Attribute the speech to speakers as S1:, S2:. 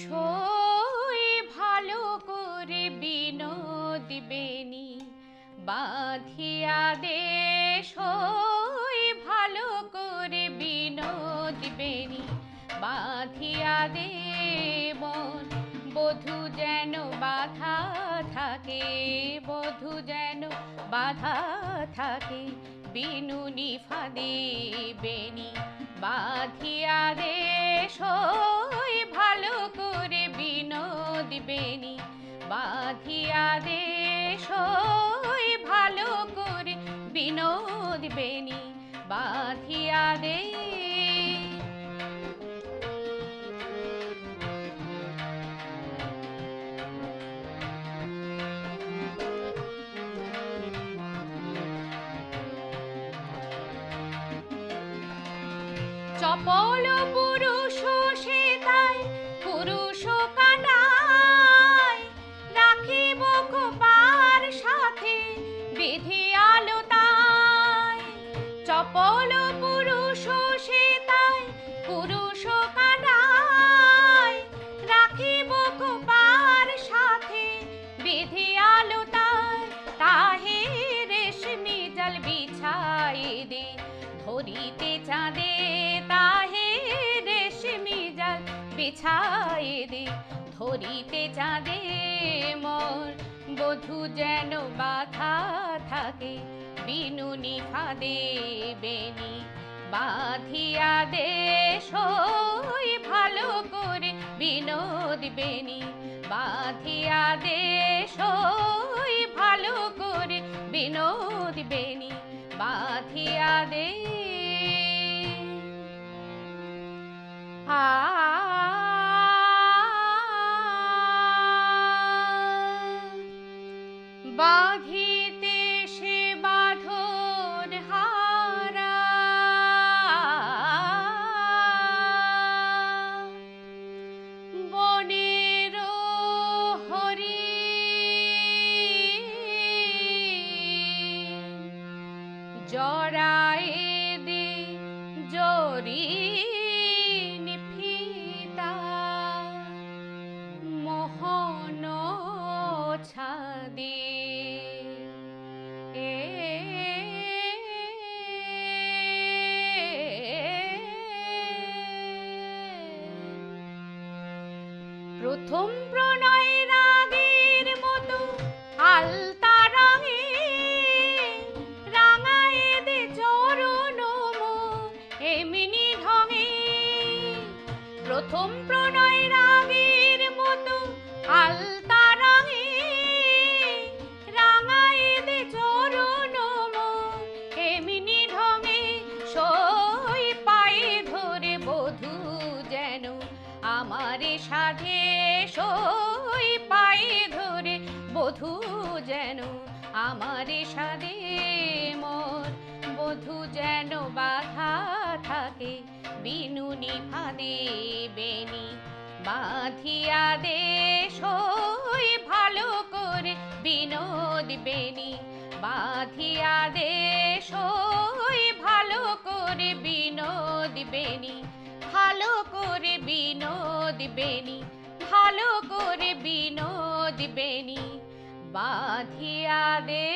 S1: সই ভালো করে বিনোদ বেনি বাঁধিয়া দে, সই ভালো করে বিনোদ বেনি বাঁধিয়া দে মন। বধু যেন বাধা থাকে, বধু যেন বাধা থাকে, বিনুনি ফাঁদে বেনি বাঁধিয়া দে, সই বেনি বাঁধিয়া দে সই ভালো করে বিনোদ বেনি। বাঁধিয়া দে চপল পুরুষ বিধি আলো তাই পুরুষ সে পুরুষ কানায় রাখিব কোপার সাথে বিধি আলো তাই তাহে রেশমি বিছাই দে। ধরিতে চাঁদে তাহে রেশমি জাল বিছাই দে। ধরিতে চাঁদে মোর বধু যেন বাধা থাকে বিনুনি ফাঁদে বেনি। বাঁধিয়া দে সই ভালো করে বিনোদ বেনি। বাঁধিয়া দেশ ভালো করে বিনোদ বেনি। বাঁধিয়া দে। বাঁধিতে সে বাঁধন হারা। বনের হরি জড়ায় প্রথম প্রণয় রাগের মতো আলতা রঙে রাঙায় দে চরণ এমনি ঢঙে। প্রথম প্রণয় রাগের মতো আলতা আমারে সাধে সই পায়ে ধরে, বধু যেন আমারে সাধে মোর। বধু যেন বাধা থাকে বিনুনি ফাঁদে বেনি বাঁধিয়া দে সই ভালো করে, বিনোদ বেনি বাঁধিয়া দে সই ভালো করে, বিনোদ বেনি ভালো করে বিনোদ বেনি ভালো করে বিনোদ দিবেনি বাঁধিয়া দে